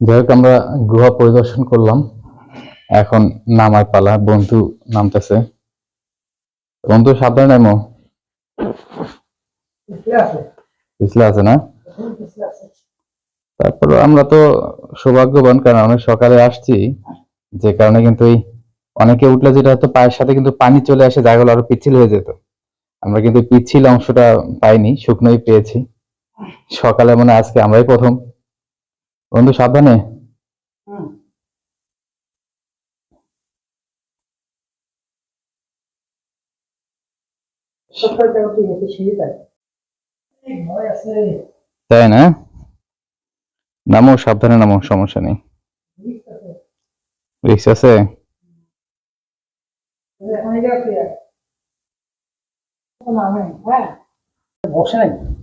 যাই হোক, আমরা গুহা পরিদর্শন করলাম। এখন নামার পালা, বন্ধু নামতেছে। বন্ধু, সাবধানে নামো। আছে না? তারপর আমরা তো সৌভাগ্যবান, কারণ অনেক সকালে আসছি। যে কারণে কিন্তু এই অনেকে উঠলে যেটা হতো পায়ের সাথে কিন্তু পানি চলে আসে জায়গাগুলো আরও পিচ্ছিল হয়ে যেত। আমরা কিন্তু পিচ্ছিল অংশটা পাইনি, শুকনোই পেয়েছি। সকালে মানে আজকে আমরাই প্রথম। বন্ধু সাবধানে। তাই। না? নামো সাবধানে নামো সমস্যা নেই। রিক্স আছে। বসে নাই।